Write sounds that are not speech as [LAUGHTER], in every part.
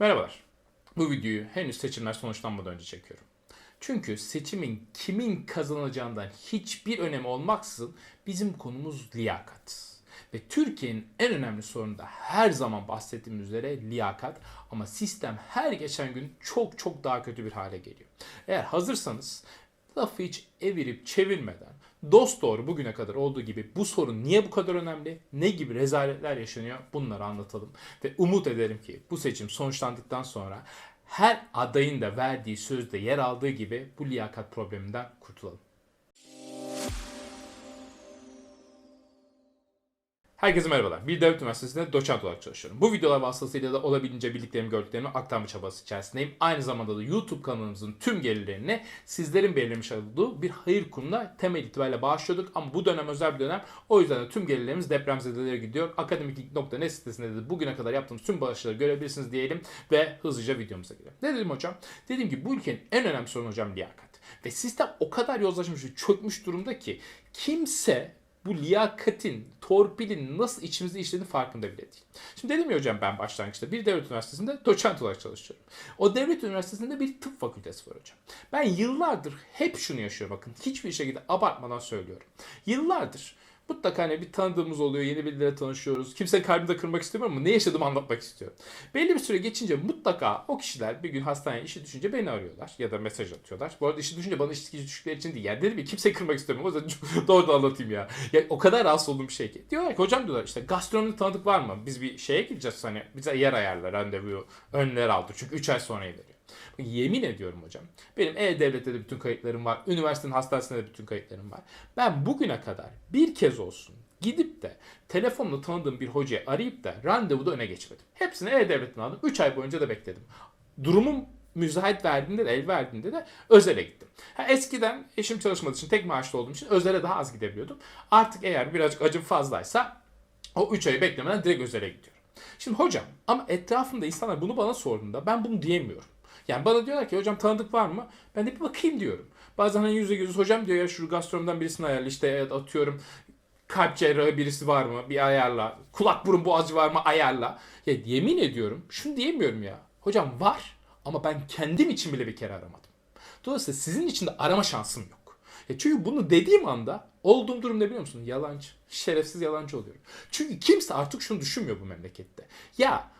Merhabalar. Bu videoyu henüz seçimler sonuçlanmadan önce çekiyorum. Çünkü seçimin kimin kazanacağından hiçbir önemi olmaksızın bizim konumuz liyakat. Ve Türkiye'nin en önemli sorunu da her zaman bahsettiğim üzere liyakat. Ama sistem her geçen gün çok çok daha kötü bir hale geliyor. Eğer hazırsanız lafı hiç evirip çevirmeden dost doğru bugüne kadar olduğu gibi bu sorun niye bu kadar önemli, ne gibi rezaletler yaşanıyor bunları anlatalım. Ve umut ederim ki bu seçim sonuçlandıktan sonra her adayın da verdiği sözde yer aldığı gibi bu liyakat probleminden kurtulalım. Herkese merhabalar. Bir devlet üniversitesinde doçent olarak çalışıyorum. Bu videolar vasıtasıyla da olabildiğince bildiklerimi gördüklerimi aktarma çabası içerisindeyim. Aynı zamanda da YouTube kanalımızın tüm gelirlerini sizlerin belirlemiş olduğu bir hayır kurumuna temel itibariyle bağışlıyorduk. Ama bu dönem özel bir dönem. O yüzden de tüm gelirlerimiz depremzedelere gidiyor. Akademiklik.net sitesinde de bugüne kadar yaptığımız tüm bağışları görebilirsiniz diyelim ve hızlıca videomuza girelim. Ne dedim hocam? Dediğim gibi bu ülkenin en önemli sorunu hocam liyakat. Ve sistem o kadar yozlaşmış ve çökmüş durumda ki kimse bu liyakatin, torpilin nasıl içimizde işlediğini farkında bile değil. Şimdi dedim ya hocam ben başlangıçta bir devlet üniversitesinde doçent olarak çalışıyorum. O devlet üniversitesinde bir tıp fakültesi var hocam. Ben yıllardır hep şunu yaşıyorum bakın. Hiçbir şekilde abartmadan söylüyorum. Yıllardır Mutlaka hani bir tanıdığımız oluyor, yeni birileriyle tanışıyoruz. Kimsenin kalbini de kırmak istemiyorum ama ne yaşadığımı anlatmak istiyorum. Belli bir süre geçince mutlaka o kişiler bir gün hastaneye işi düşünce beni arıyorlar ya da mesaj atıyorlar. Bu arada işi düşünce bana işi düştükleri için değil. Yani dedim ya kimseyi kırmak istemiyorum. O yüzden [LAUGHS] doğru da anlatayım ya. ya. O kadar rahatsız olduğum bir şey ki. Diyorlar ki hocam diyorlar işte gastronomi tanıdık var mı? Biz bir şeye gireceğiz hani bize yer ayarlar randevu önler aldı. Çünkü 3 ay sonra Yemin ediyorum hocam. Benim E-Devlet'te de bütün kayıtlarım var. Üniversitenin hastanesinde de bütün kayıtlarım var. Ben bugüne kadar bir kez olsun gidip de telefonla tanıdığım bir hocayı arayıp da randevuda öne geçmedim. Hepsini E-Devlet'ten aldım. 3 ay boyunca da bekledim. Durumum müsait verdiğinde de el verdiğinde de özele gittim. Ha, eskiden eşim çalışmadığı için tek maaşlı olduğum için özele daha az gidebiliyordum. Artık eğer birazcık acım fazlaysa o 3 ayı beklemeden direkt özele gidiyorum. Şimdi hocam ama etrafımda insanlar bunu bana sorduğunda ben bunu diyemiyorum. Yani bana diyorlar ki hocam tanıdık var mı? Ben de bir bakayım diyorum. Bazen hani yüzde yüz hocam diyor ya şu gastronomiden birisini ayarla işte atıyorum kalp cerrahı birisi var mı? Bir ayarla. Kulak burun boğazcı var mı? Ayarla. Ya yemin ediyorum şunu diyemiyorum ya. Hocam var ama ben kendim için bile bir kere aramadım. Dolayısıyla sizin için de arama şansım yok. Ya çünkü bunu dediğim anda olduğum durum ne biliyor musun? Yalancı. Şerefsiz yalancı oluyorum. Çünkü kimse artık şunu düşünmüyor bu memlekette. Ya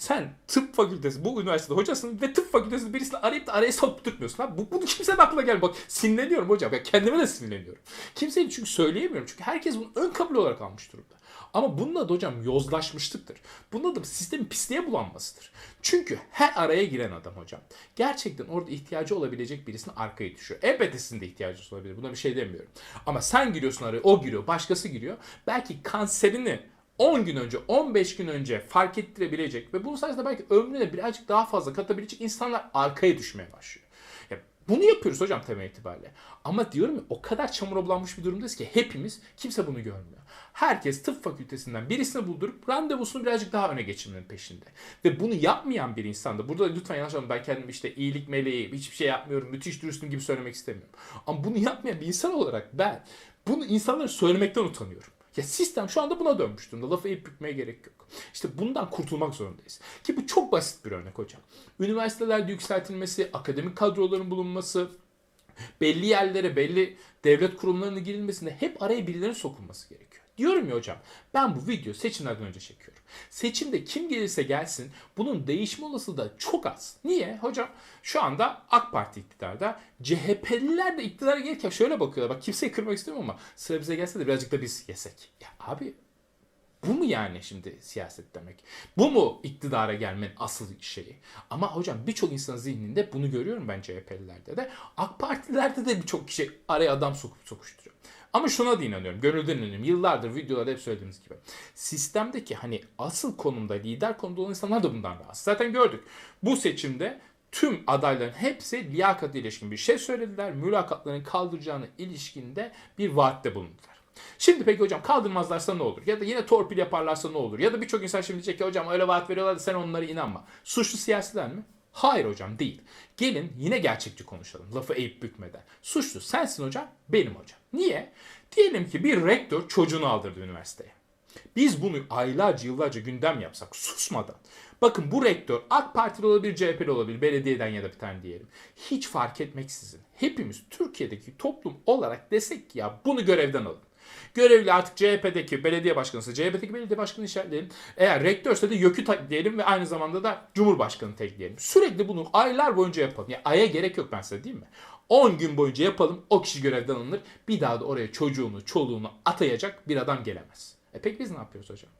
sen tıp fakültesi bu üniversitede hocasın ve tıp fakültesi birisini arayıp da araya sokturtmuyorsun. Ha? Bu, bunu kimsenin aklına gelmiyor. Bak sinirleniyorum hocam. Ya kendime de sinirleniyorum. Kimseyi çünkü söyleyemiyorum. Çünkü herkes bunu ön kabul olarak almış durumda. Ama bunun adı hocam yozlaşmışlıktır. Bunun adı sistemin pisliğe bulanmasıdır. Çünkü her araya giren adam hocam gerçekten orada ihtiyacı olabilecek birisine arkaya düşüyor. Elbette sizin de ihtiyacınız olabilir. Buna bir şey demiyorum. Ama sen giriyorsun araya, o giriyor, başkası giriyor. Belki kanserini 10 gün önce, 15 gün önce fark ettirebilecek ve bunun sayesinde belki ömrüne birazcık daha fazla katabilecek insanlar arkaya düşmeye başlıyor. Ya bunu yapıyoruz hocam temel itibariyle. Ama diyorum ya o kadar çamura bulanmış bir durumdayız ki hepimiz kimse bunu görmüyor. Herkes tıp fakültesinden birisini buldurup randevusunu birazcık daha öne geçirmenin peşinde. Ve bunu yapmayan bir insan da burada lütfen yanlış anlamayın ben kendim işte iyilik meleği hiçbir şey yapmıyorum müthiş dürüstüm gibi söylemek istemiyorum. Ama bunu yapmayan bir insan olarak ben bunu insanlara söylemekten utanıyorum. Ya sistem şu anda buna dönmüş durumda. Lafı eğip bükmeye gerek yok. İşte bundan kurtulmak zorundayız. Ki bu çok basit bir örnek hocam. Üniversitelerde yükseltilmesi, akademik kadroların bulunması, belli yerlere, belli devlet kurumlarına girilmesinde hep araya birilerinin sokulması gerekiyor. Diyorum ya hocam ben bu video seçimlerden önce çekiyorum. Seçimde kim gelirse gelsin bunun değişme olasılığı da çok az. Niye? Hocam şu anda AK Parti iktidarda CHP'liler de iktidara gelirken şöyle bakıyorlar. Bak kimseyi kırmak istemiyorum ama sıra bize gelse de birazcık da biz yesek. Ya abi bu mu yani şimdi siyaset demek? Bu mu iktidara gelmenin asıl şeyi? Ama hocam birçok insanın zihninde bunu görüyorum ben CHP'lilerde de. AK Partilerde de birçok kişi araya adam sokup sokuşturuyor. Ama şuna da inanıyorum. Gönülden inanıyorum. Yıllardır videolarda hep söylediğimiz gibi. Sistemdeki hani asıl konumda, lider konumda olan insanlar da bundan rahatsız. Zaten gördük. Bu seçimde tüm adayların hepsi liyakat ilişkin bir şey söylediler. Mülakatların kaldıracağına ilişkinde bir vaatte bulundular. Şimdi peki hocam kaldırmazlarsa ne olur? Ya da yine torpil yaparlarsa ne olur? Ya da birçok insan şimdi diyecek ki hocam öyle vaat veriyorlar da sen onlara inanma. Suçlu siyasiler mi? Hayır hocam değil. Gelin yine gerçekçi konuşalım. Lafı eğip bükmeden. Suçlu sensin hocam, benim hocam. Niye? Diyelim ki bir rektör çocuğunu aldırdı üniversiteye. Biz bunu aylarca yıllarca gündem yapsak susmadan. Bakın bu rektör AK Partili olabilir, CHP'li olabilir, belediyeden ya da bir tane diyelim. Hiç fark etmeksizin hepimiz Türkiye'deki toplum olarak desek ki ya bunu görevden alın. Görevli artık CHP'deki belediye başkanısı, CHP'deki belediye başkanı işaretleyelim. Eğer rektörse de YÖK'ü diyelim ve aynı zamanda da Cumhurbaşkanı tekleyelim. Sürekli bunu aylar boyunca yapalım. Ya aya gerek yok ben size değil mi? 10 gün boyunca yapalım. O kişi görevden alınır. Bir daha da oraya çocuğunu, çoluğunu atayacak bir adam gelemez. E peki biz ne yapıyoruz hocam?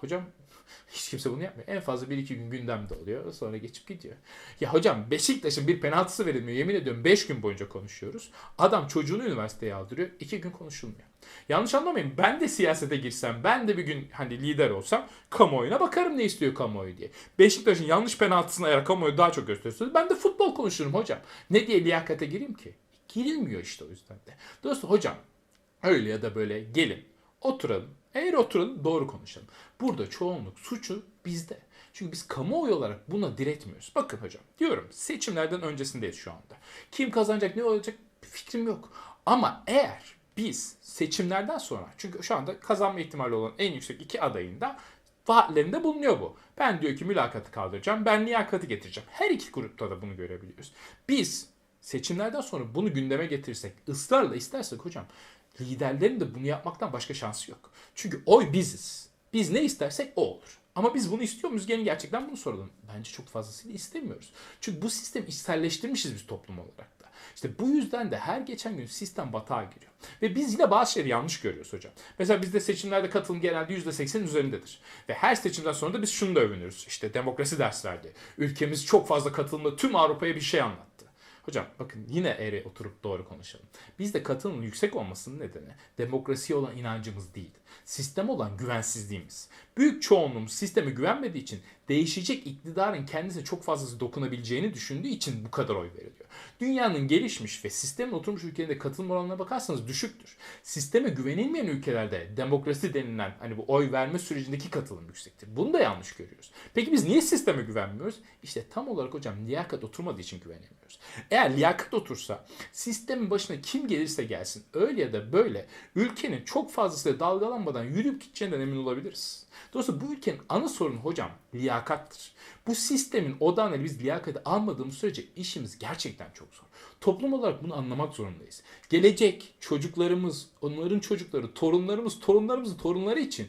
Hocam [LAUGHS] hiç kimse bunu yapmıyor. En fazla 1-2 gün gündemde oluyor. Sonra geçip gidiyor. Ya hocam Beşiktaş'ın bir penaltısı verilmiyor. Yemin ediyorum 5 gün boyunca konuşuyoruz. Adam çocuğunu üniversiteye aldırıyor. 2 gün konuşulmuyor. Yanlış anlamayın. Ben de siyasete girsem, ben de bir gün hani lider olsam kamuoyuna bakarım ne istiyor kamuoyu diye. Beşiktaş'ın yanlış penaltısına eğer kamuoyu daha çok gösteriyorsa ben de futbol konuşurum hocam. Ne diye liyakate gireyim ki? Girilmiyor işte o yüzden de. Dolayısıyla hocam öyle ya da böyle gelin oturalım. Eğer oturalım doğru konuşalım. Burada çoğunluk suçu bizde. Çünkü biz kamuoyu olarak buna diretmiyoruz. Bakın hocam diyorum seçimlerden öncesindeyiz şu anda. Kim kazanacak ne olacak fikrim yok. Ama eğer biz seçimlerden sonra çünkü şu anda kazanma ihtimali olan en yüksek iki adayın da vaatlerinde bulunuyor bu. Ben diyor ki mülakatı kaldıracağım. Ben liyakati getireceğim. Her iki grupta da bunu görebiliyoruz. Biz seçimlerden sonra bunu gündeme getirirsek, ısrarla istersek hocam liderlerin de bunu yapmaktan başka şansı yok. Çünkü oy biziz. Biz ne istersek o olur. Ama biz bunu istiyor muyuz? Gelin gerçekten bunu soralım. Bence çok fazlasıyla istemiyoruz. Çünkü bu sistemi içselleştirmişiz biz toplum olarak da. İşte bu yüzden de her geçen gün sistem batağa giriyor. Ve biz yine bazı şeyleri yanlış görüyoruz hocam. Mesela bizde seçimlerde katılım genelde %80'in üzerindedir. Ve her seçimden sonra da biz şunu da övünürüz. İşte demokrasi ders verdi. Ülkemiz çok fazla katılımla tüm Avrupa'ya bir şey anlattı. Hocam bakın yine eğri oturup doğru konuşalım. Bizde katılımın yüksek olmasının nedeni demokrasiye olan inancımız değil. Sistem olan güvensizliğimiz. Büyük çoğunluğumuz sisteme güvenmediği için değişecek iktidarın kendisine çok fazlası dokunabileceğini düşündüğü için bu kadar oy veriliyor. Dünyanın gelişmiş ve sistemin oturmuş ülkelerinde katılım oranına bakarsanız düşüktür. Sisteme güvenilmeyen ülkelerde demokrasi denilen hani bu oy verme sürecindeki katılım yüksektir. Bunu da yanlış görüyoruz. Peki biz niye sisteme güvenmiyoruz? İşte tam olarak hocam liyakat oturmadığı için güvenemiyoruz. Eğer liyakat otursa sistemin başına kim gelirse gelsin öyle ya da böyle ülkenin çok fazlasıyla dalgalanmadan yürüyüp gideceğinden emin olabiliriz. Dolayısıyla bu ülkenin ana sorunu hocam liyakattır. Bu sistemin odağına biz liyakati almadığımız sürece işimiz gerçekten çok zor. Toplum olarak bunu anlamak zorundayız. Gelecek çocuklarımız, onların çocukları, torunlarımız, torunlarımızın torunları için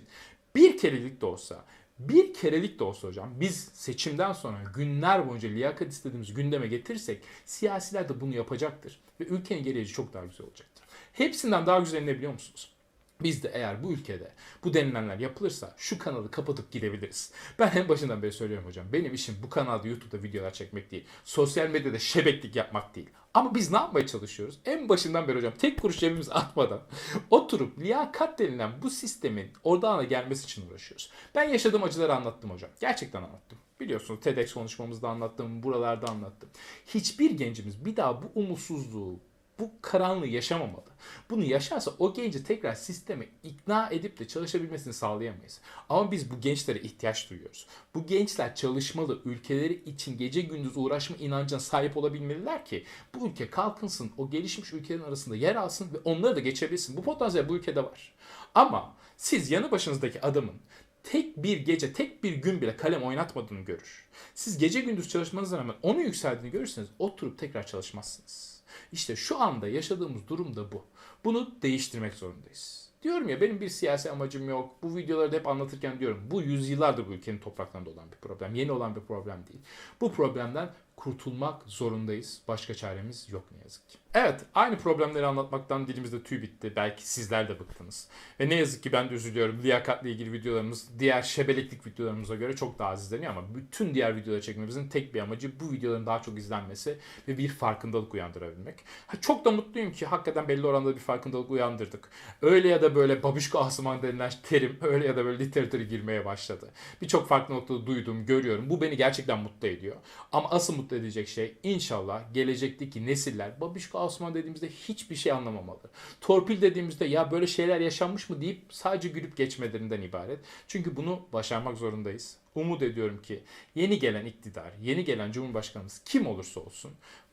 bir kerelik de olsa bir kerelik de olsa hocam biz seçimden sonra günler boyunca liyakat istediğimiz gündeme getirirsek siyasiler de bunu yapacaktır. Ve ülkenin geleceği çok daha güzel olacaktır. Hepsinden daha güzel ne biliyor musunuz? Biz de eğer bu ülkede bu denilenler yapılırsa şu kanalı kapatıp gidebiliriz. Ben en başından beri söylüyorum hocam. Benim işim bu kanalda YouTube'da videolar çekmek değil. Sosyal medyada şebeklik yapmak değil. Ama biz ne yapmaya çalışıyoruz? En başından beri hocam tek kuruş cebimize [LAUGHS] atmadan oturup liyakat denilen bu sistemin odağına gelmesi için uğraşıyoruz. Ben yaşadığım acıları anlattım hocam. Gerçekten anlattım. Biliyorsunuz TEDx konuşmamızda anlattım, buralarda anlattım. Hiçbir gencimiz bir daha bu umutsuzluğu, bu karanlığı yaşamamalı. Bunu yaşarsa o genci tekrar sisteme ikna edip de çalışabilmesini sağlayamayız. Ama biz bu gençlere ihtiyaç duyuyoruz. Bu gençler çalışmalı, ülkeleri için gece gündüz uğraşma inancına sahip olabilmeliler ki bu ülke kalkınsın, o gelişmiş ülkelerin arasında yer alsın ve onları da geçebilsin. Bu potansiyel bu ülkede var. Ama siz yanı başınızdaki adamın tek bir gece, tek bir gün bile kalem oynatmadığını görür. Siz gece gündüz çalışmanıza rağmen onu yükseldiğini görürseniz oturup tekrar çalışmazsınız. İşte şu anda yaşadığımız durum da bu. Bunu değiştirmek zorundayız. Diyorum ya benim bir siyasi amacım yok. Bu videoları da hep anlatırken diyorum. Bu yüzyıllardır bu ülkenin topraklarında olan bir problem. Yeni olan bir problem değil. Bu problemden kurtulmak zorundayız. Başka çaremiz yok ne yazık ki. Evet, aynı problemleri anlatmaktan dilimizde tüy bitti. Belki sizler de bıktınız. Ve ne yazık ki ben de üzülüyorum. Liyakatla ilgili videolarımız diğer şebeleklik videolarımıza göre çok daha az izleniyor ama bütün diğer videoları çekmemizin tek bir amacı bu videoların daha çok izlenmesi ve bir farkındalık uyandırabilmek. Ha, çok da mutluyum ki hakikaten belli oranda bir farkındalık uyandırdık. Öyle ya da böyle babişko asman denilen terim öyle ya da böyle literatüre girmeye başladı. Birçok farklı noktada duydum, görüyorum. Bu beni gerçekten mutlu ediyor. Ama asıl mutlu edecek şey inşallah gelecekteki nesiller babişko Osman dediğimizde hiçbir şey anlamamalı. Torpil dediğimizde ya böyle şeyler yaşanmış mı deyip sadece gülüp geçmelerinden ibaret. Çünkü bunu başarmak zorundayız. Umut ediyorum ki yeni gelen iktidar, yeni gelen cumhurbaşkanımız kim olursa olsun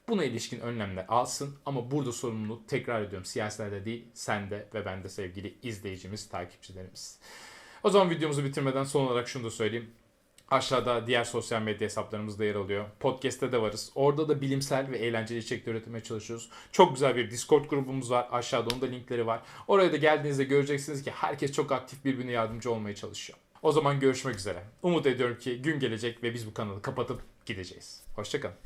buna ilişkin önlemler alsın ama burada sorumluluk tekrar ediyorum siyasilerde değil sende ve bende sevgili izleyicimiz, takipçilerimiz. O zaman videomuzu bitirmeden son olarak şunu da söyleyeyim. Aşağıda diğer sosyal medya hesaplarımız da yer alıyor. Podcast'te de varız. Orada da bilimsel ve eğlenceli içerikler üretmeye çalışıyoruz. Çok güzel bir Discord grubumuz var. Aşağıda onun da linkleri var. Oraya da geldiğinizde göreceksiniz ki herkes çok aktif birbirine yardımcı olmaya çalışıyor. O zaman görüşmek üzere. Umut ediyorum ki gün gelecek ve biz bu kanalı kapatıp gideceğiz. Hoşçakalın.